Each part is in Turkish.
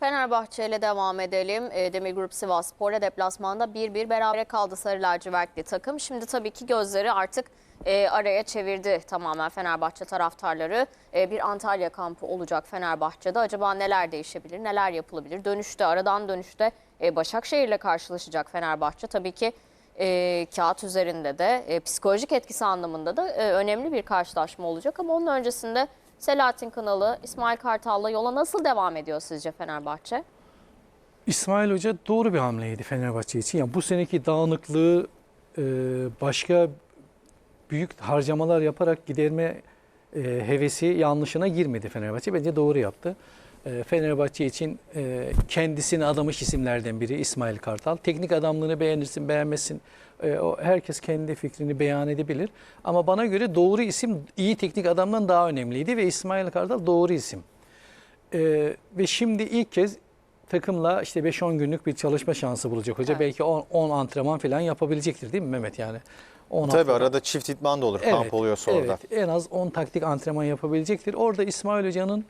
Fenerbahçe ile devam edelim. E, Demir Grup Sivas Spor'la deplasmanda 1-1 berabere kaldı Sarı Lacivertli takım. Şimdi tabii ki gözleri artık e, araya çevirdi tamamen Fenerbahçe taraftarları. E, bir Antalya kampı olacak Fenerbahçe'de. Acaba neler değişebilir, neler yapılabilir? Dönüşte, aradan dönüşte e, Başakşehir'le karşılaşacak Fenerbahçe. Tabii ki kağıt üzerinde de psikolojik etkisi anlamında da önemli bir karşılaşma olacak. Ama onun öncesinde Selahattin Kınalı, İsmail Kartal'la yola nasıl devam ediyor sizce Fenerbahçe? İsmail Hoca doğru bir hamleydi Fenerbahçe için. Yani bu seneki dağınıklığı e, başka büyük harcamalar yaparak giderme e, hevesi yanlışına girmedi Fenerbahçe. Bence doğru yaptı. E, Fenerbahçe için e, kendisini adamış isimlerden biri İsmail Kartal. Teknik adamlığını beğenirsin, beğenmesin. E, o herkes kendi fikrini beyan edebilir. Ama bana göre doğru isim iyi teknik adamdan daha önemliydi ve İsmail Kartal doğru isim. Ee, ve şimdi ilk kez takımla işte 5-10 günlük bir çalışma şansı bulacak hoca. Evet. Belki 10, 10 antrenman falan yapabilecektir değil mi Mehmet yani? 10 Tabii haftada- arada çift itman da olur. kamp oluyorsa orada. Evet, en az 10 taktik antrenman yapabilecektir. Orada İsmail Hoca'nın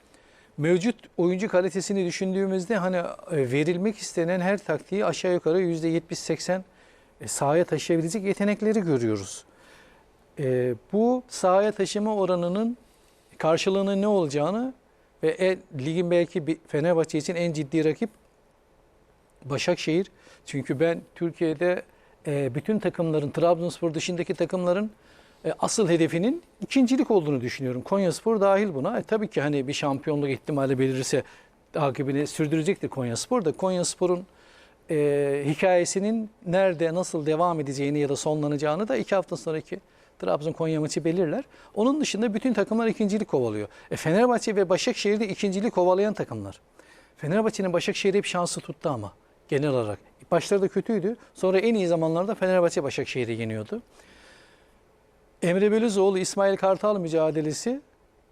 mevcut oyuncu kalitesini düşündüğümüzde hani e, verilmek istenen her taktiği aşağı yukarı %70-80 e, sahaya taşıyabilecek yetenekleri görüyoruz. E, bu sahaya taşıma oranının karşılığının ne olacağını ve e, ligin belki Fenerbahçe için en ciddi rakip Başakşehir. Çünkü ben Türkiye'de e, bütün takımların, Trabzonspor dışındaki takımların e, asıl hedefinin ikincilik olduğunu düşünüyorum. Konyaspor dahil buna. E, tabii ki hani bir şampiyonluk ihtimali belirirse takibini sürdürecektir Konyaspor da. Konyaspor'un e, hikayesinin nerede, nasıl devam edeceğini ya da sonlanacağını da iki hafta sonraki Trabzon-Konya maçı belirler. Onun dışında bütün takımlar ikincilik kovalıyor. E, Fenerbahçe ve Başakşehir de ikincilik kovalayan takımlar. Fenerbahçe'nin Başakşehir'e hep şansı tuttu ama genel olarak. Başlarda kötüydü. Sonra en iyi zamanlarda Fenerbahçe Başakşehir'i yeniyordu. Emre Belözoğlu İsmail Kartal mücadelesi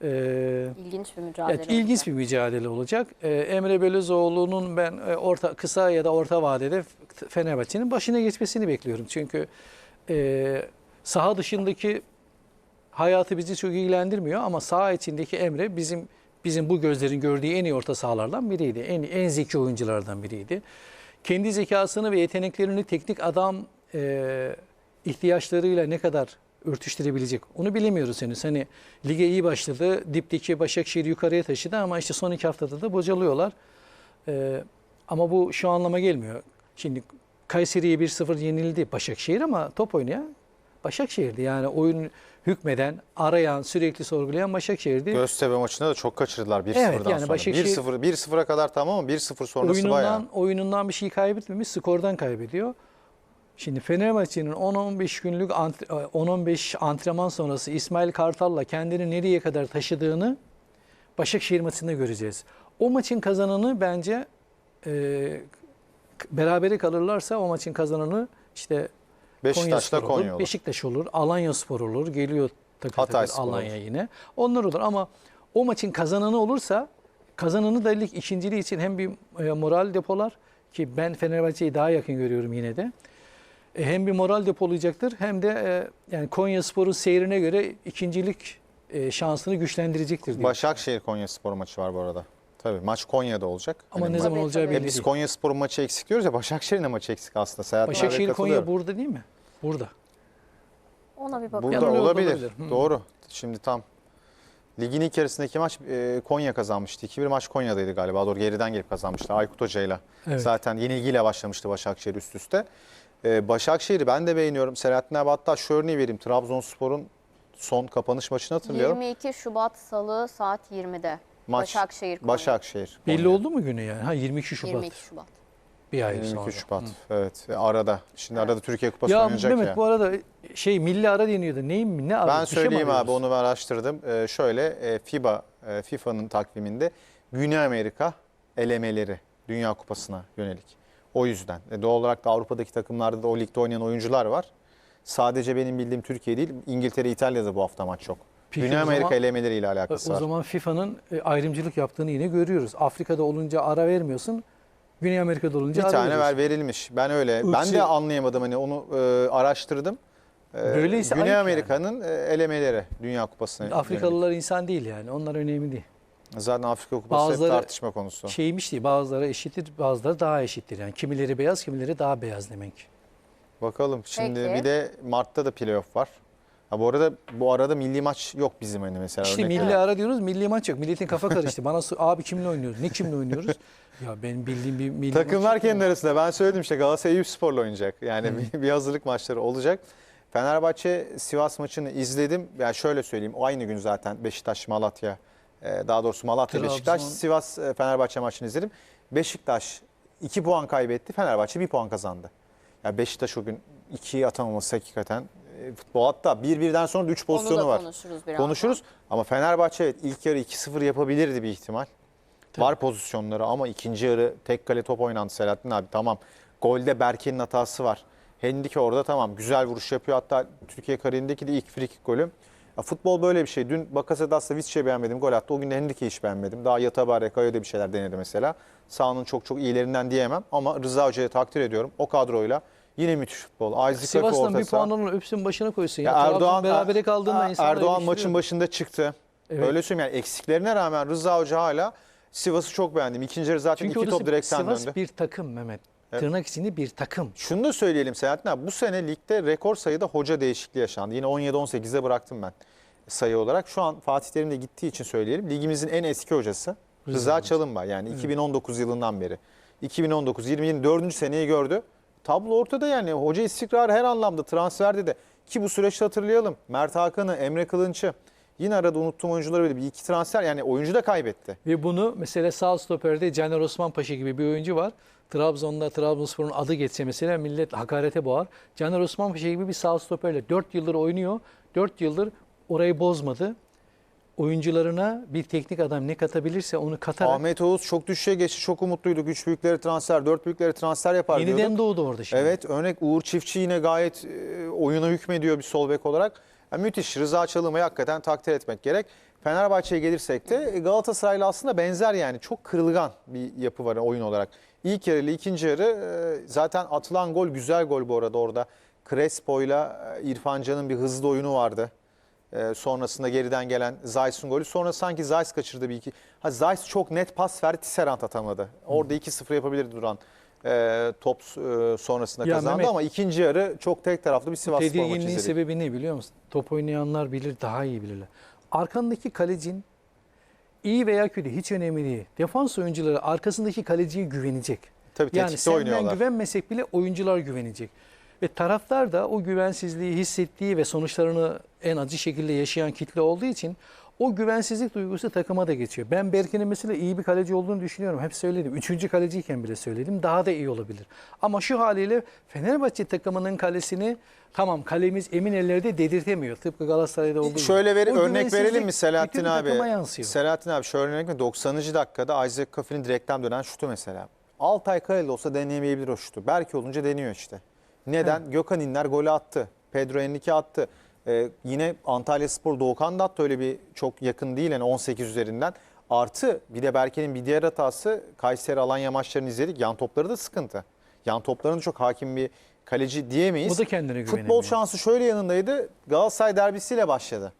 e, İlginç bir mücadele. Evet, ilginç olacak. bir mücadele olacak. Ee, Emre Belözoğlu'nun ben e, orta kısa ya da orta vadede Fenerbahçe'nin başına geçmesini bekliyorum. Çünkü e, saha dışındaki hayatı bizi çok ilgilendirmiyor ama saha içindeki Emre bizim bizim bu gözlerin gördüğü en iyi orta sahalardan biriydi. En en zeki oyunculardan biriydi. Kendi zekasını ve yeteneklerini teknik adam e, ihtiyaçlarıyla ne kadar örtüştürebilecek onu bilemiyoruz henüz. Hani lige iyi başladı. Dipteki Başakşehir yukarıya taşıdı ama işte son iki haftada da bocalıyorlar. E, ama bu şu anlama gelmiyor. Şimdi Kayseri'ye 1-0 yenildi Başakşehir ama top oynayan Başakşehir'di. Yani oyun hükmeden, arayan, sürekli sorgulayan Başakşehir'di. Göztepe maçında da çok kaçırdılar 1-0'dan Evet, yani sonra. Başakşehir- 1-0 1-0'a kadar tamam ama 1-0 sonrası oyunundan, bayağı. oyunundan bir şey kaybetmemiş, skordan kaybediyor. Şimdi Fenerbahçe'nin 10-15 günlük ant- 10-15 antrenman sonrası İsmail Kartal'la kendini nereye kadar taşıdığını Başakşehir maçında göreceğiz. O maçın kazananı bence e, berabere kalırlarsa o maçın kazananı işte Konyaspor Konya olur, olur. Beşiktaş olur, Alanyaspor olur, geliyor takır Hatay Spor Alanya olur. yine. Onlar olur ama o maçın kazananı olursa kazananı da lig ikinciliği için hem bir e, moral depolar ki ben Fenerbahçe'yi daha yakın görüyorum yine de. E, hem bir moral depolayacaktır hem de e, yani Konyaspor'un seyrine göre ikincilik e, şansını güçlendirecektir diye. Başakşehir Konyaspor maçı var bu arada. Tabii maç Konya'da olacak. ama Hani ne ma- zaman olacağı belli E biz değil. Konyaspor maçı eksik diyoruz ya Başakşehir'in de maçı eksik aslında. Seyahat Başakşehir Konya burada değil mi? Burada. Ona bir bakalım. Burada da olabilir. Doğru. Şimdi tam ligin ilk yarısındaki maç e, Konya kazanmıştı. 2-1 maç Konya'daydı galiba. Doğru geriden gelip kazanmıştı Aykut Hoca'yla. Evet. Zaten yenilgiyle başlamıştı Başakşehir üst üste. E, Başakşehir'i ben de beğeniyorum. Selahattin abi hatta şu örneği vereyim. Trabzonspor'un son kapanış maçını hatırlayalım. 22 Şubat Salı saat 20'de. Maç Başakşehir. Konya. Başakşehir. Belli oldu mu günü yani? Ha 22 Şubat. 22 Şubat. Bir ay 22 sonra. Şubat. Hı. Evet. Ve arada. Şimdi arada Türkiye Kupası Ya oynanacak Mehmet ya. bu arada şey milli ara deniyordu. Neyin ne ara? Ben Bir şey mi söyleyeyim abi arıyoruz? onu ben araştırdım. Ee, şöyle e, FIBA e, FIFA'nın takviminde Güney Amerika elemeleri Dünya Kupası'na yönelik. O yüzden. E, doğal olarak da Avrupa'daki takımlarda da o ligde oynayan oyuncular var. Sadece benim bildiğim Türkiye değil, İngiltere, İtalya'da bu hafta maç yok. Peki Güney o Amerika zaman- elemeleri ile alakası O var. zaman FIFA'nın e, ayrımcılık yaptığını yine görüyoruz. Afrika'da olunca ara vermiyorsun. Güney Amerika'da olunca Bir ara tane ver verilmiş. Ben öyle. Ben Irkçı- de anlayamadım hani onu e, araştırdım. E, Böyleyse Güney yani. Amerika'nın e, elemeleri Dünya Kupası'na. yönelik. Afrikalılar insan değil yani. Onlar önemli değil. Zaten Afrika Kupası Bazıları- hep tartışma konusu. Şeymiş diye bazıları eşittir, bazıları daha eşittir. Yani kimileri beyaz, kimileri daha beyaz demek. Bakalım şimdi Peki. bir de Mart'ta da playoff var. Ha bu arada bu arada milli maç yok bizim hani mesela. İşte milli ara diyoruz, milli maç yok. Milletin kafa karıştı. Bana abi kimle oynuyoruz, ne kimle oynuyoruz? ya benim bildiğim bir milli Takımlar maç kendi arasında ben söyledim işte Galatasaray Eyüp Spor'la oynayacak. Yani bir, bir hazırlık maçları olacak. Fenerbahçe Sivas maçını izledim. Yani şöyle söyleyeyim o aynı gün zaten Beşiktaş Malatya daha doğrusu Malatya Trabzon. Beşiktaş Sivas e, Fenerbahçe maçını izledim. Beşiktaş 2 puan kaybetti. Fenerbahçe 1 puan kazandı. Ya Beşiktaş o gün 2'yi atamaması hakikaten e, futbol hatta 1-1'den sonra 3 Onu pozisyonu da var. konuşuruz biraz. Konuşuruz ama Fenerbahçe evet ilk yarı 2-0 yapabilirdi bir ihtimal. Var pozisyonları ama ikinci yarı tek kale top oynandı Selahattin abi tamam. Golde Berke'nin hatası var. Hendike orada tamam güzel vuruş yapıyor. Hatta Türkiye kariyerindeki de ilk frikik golü. Ya futbol böyle bir şey. Dün Bakasetas'la Vizca'yı beğenmedim gol attı. O gün de Hendike'yi hiç beğenmedim. Daha Yatabare, Kayo'da bir şeyler denedi mesela. Sahanın çok çok iyilerinden diyemem ama Rıza Hoca'yı takdir ediyorum. O kadroyla yine müthiş futbol. Isaac Sivas'tan bir puan alın öpsün başına koysun. Ya, Ya Erdoğan berabere kaldığında insanlar Erdoğan maçın başında çıktı. Evet. Öyle söyleyeyim yani eksiklerine rağmen Rıza Hoca hala Sivas'ı çok beğendim. İkinci yarı zaten Çünkü iki top direkten Sivas döndü. bir takım Mehmet. Evet. Tırnak içinde bir takım. Şunu da söyleyelim Selahattin abi. Bu sene ligde rekor sayıda hoca değişikliği yaşandı. Yine 17-18'de bıraktım ben sayı olarak. Şu an Fatih Terim de gittiği için söyleyelim. Ligimizin en eski hocası Rıza Rıza, Hoca. Çalınbay. Yani 2019 yılından beri. 2019 20 4. seneyi gördü. Tablo ortada yani. Hoca istikrarı her anlamda transferde de. Ki bu süreçte hatırlayalım. Mert Hakan'ı, Emre Kılınç'ı. Yine arada unuttuğum oyuncuları böyle bir iki transfer yani oyuncu da kaybetti. Ve bunu mesela sağ stoperde Caner Osman Paşa gibi bir oyuncu var. Trabzon'da Trabzonspor'un adı geçse mesela millet hakarete boğar. Caner Osman Paşa gibi bir sağ stoperle 4 yıldır oynuyor. 4 yıldır orayı bozmadı. Oyuncularına bir teknik adam ne katabilirse onu katarak Ahmet Oğuz çok düşüşe geçti. Çok umutluyduk. Üç büyükleri transfer, dört büyükleri transfer yapar yeniden diyorduk. doğdu orada şimdi. Evet örnek Uğur Çiftçi yine gayet e, oyuna hükmediyor bir sol bek olarak. Yani müthiş. Rıza Çalım'ı hakikaten takdir etmek gerek. Fenerbahçe'ye gelirsek de e, Galatasaray'la aslında benzer yani. Çok kırılgan bir yapı var oyun olarak. İlk yarı ile ikinci yarı e, zaten atılan gol güzel gol bu arada orada. Crespo'yla e, İrfan Can'ın bir hızlı oyunu vardı. Sonrasında geriden gelen Zayt'ın golü. Sonra sanki Zayt kaçırdı bir iki. Ha Zayt çok net pas verdi. Tisserand atamadı. Orada 2-0 yapabilirdi Duran. E, top e, sonrasında Ya kazandı Mehmet, ama ikinci yarı çok tek taraflı bir Sivas Spor maçı Tedirginliğin izledik. sebebi ne biliyor musun? Top oynayanlar bilir, daha iyi bilirler. Arkandaki kalecin iyi veya kötü hiç önemli değil. Defans oyuncuları arkasındaki kaleciye güvenecek. Tabii Yani tetikte senden oynuyorlar. güvenmesek bile oyuncular güvenecek. Ve taraftar da o güvensizliği hissettiği ve sonuçlarını en acı şekilde yaşayan kitle olduğu için o güvensizlik duygusu takıma da geçiyor. Ben Berke'nin mesela iyi bir kaleci olduğunu düşünüyorum. Hep söyledim. Üçüncü kaleciyken bile söyledim. Daha da iyi olabilir. Ama şu haliyle Fenerbahçe takımının kalesini tamam kalemiz emin ellerde dedirtemiyor. Tıpkı Galatasaray'da olduğu gibi. Şöyle ver, O örnek verelim mi Selahattin abi? Selahattin abi şöyle örnek mi? 90. dakikada Isaac Kafi'nin direkten dönen şutu mesela. Altay Kaya'lı olsa deneyemeyebilir o şutu. Belki olunca deniyor işte. Neden? Gökhan İnler golü attı. Pedro Henrique attı. Ee, yine Antalya Spor Doğukan da öyle bir çok yakın değil yani 18 üzerinden. Artı bir de Berke'nin bir diğer hatası Kayseri Alanya maçlarını izledik. Yan topları da sıkıntı. Yan toplarını çok hakim bir kaleci diyemeyiz. O da kendine Futbol güvenemiyor. şansı şöyle yanındaydı. Galatasaray derbisiyle başladı.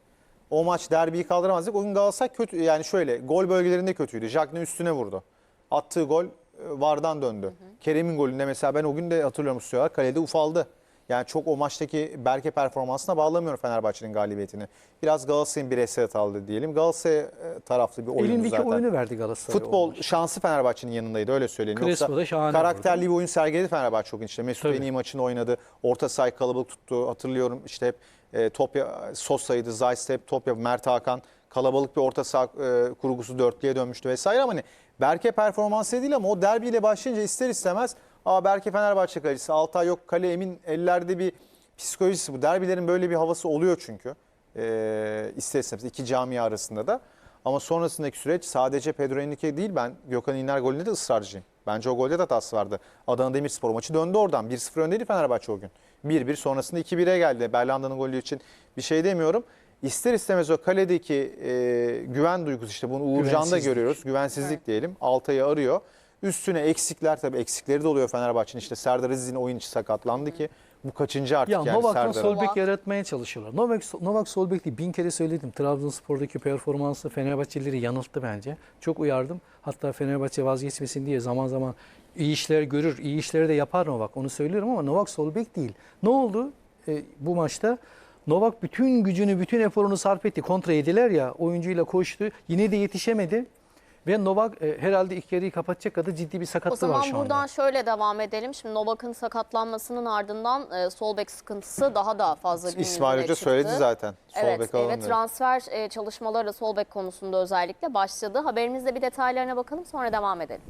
O maç derbiyi kaldıramazdık. O gün Galatasaray kötü yani şöyle gol bölgelerinde kötüydü. Jackne üstüne vurdu. Attığı gol e, vardan döndü. Kerem'in golünde mesela ben o gün de hatırlıyorum Süper kalede ufaldı. Yani çok o maçtaki Berke performansına bağlamıyorum Fenerbahçe'nin galibiyetini. Biraz Galatasaray'ın bireysel hatalı diyelim. Galatasaray e, taraflı bir oyundu Elindeki zaten. oyunu verdi Galatasaray. Futbol şansı Fenerbahçe'nin yanındaydı öyle. Crespo Yoksa karakterli bir oyun sergiledi Fenerbahçe gün işte. Mesut Tabii. en iyi maçını oynadı. Orta sahayı kalabalık tuttu. Hatırlıyorum işte hep e, top ya- Sosa'ydı, Zayt'te hep top yap Mert Hakan. Kalabalık bir orta saha e, kurgusu dörtlüye dönmüştü vesaire ama hani Berke performansı değil ama o derbiyle başlayınca ister istemez Aa Berke Fenerbahçe kalecisi. Altay yok kale emin ellerde bir psikolojisi bu. Derbilerin böyle bir havası oluyor çünkü. E, ister istemez iki camia arasında da. Ama sonrasındaki süreç sadece Pedro Henrique değil ben Gökhan İnler golünde de ısrarcıyım. Bence o golde de hatası vardı. Adana Demirspor maçı döndü oradan. 1-0 öndeydi Fenerbahçe o gün. 1-1 sonrasında 2-1'e geldi. Berlanda'nın golü için bir şey demiyorum. İster istemez o kaledeki e, güven duygusu işte bunu Uğurcan'da görüyoruz. Güvensizlik diyelim. Altay'ı arıyor. Üstüne eksikler tabii eksikleri de oluyor Fenerbahçe'nin. işte Serdar Aziz'in oyun içi sakatlandı ki Bu kaçıncı artık Ya yani Novak'tan Serdar? sol bek Novak. yaratmaya çalışıyorlar. Novak, Novak sol bek değil. Bin kere söyledim. Trabzonspor'daki performansı Fenerbahçelileri yanılttı bence. Çok uyardım. Hatta Fenerbahçe vazgeçmesin diye zaman zaman iyi işler görür, iyi işleri de yapar Novak. Onu söylüyorum ama Novak sol bek değil. Ne oldu e, bu maçta? Novak bütün gücünü, bütün eforunu sarf etti. Kontra yediler ya, oyuncuyla koştu. Yine de yetişemedi. Ve Novak e, herhalde ilk yarıyı kapatacak kadar ciddi bir O sakatlığı zaman var şu anda. buradan şöyle devam edelim. Şimdi Novak'ın sakatlanmasının ardından e, sol bek sıkıntısı daha da fazla gün İsmail yüzüne Hoca çıktı. söyledi zaten. Sol Evet, bek dedi. transfer e, çalışmaları sol bek konusunda özellikle başladı. Haberimizde bir detaylarına bakalım sonra devam edelim.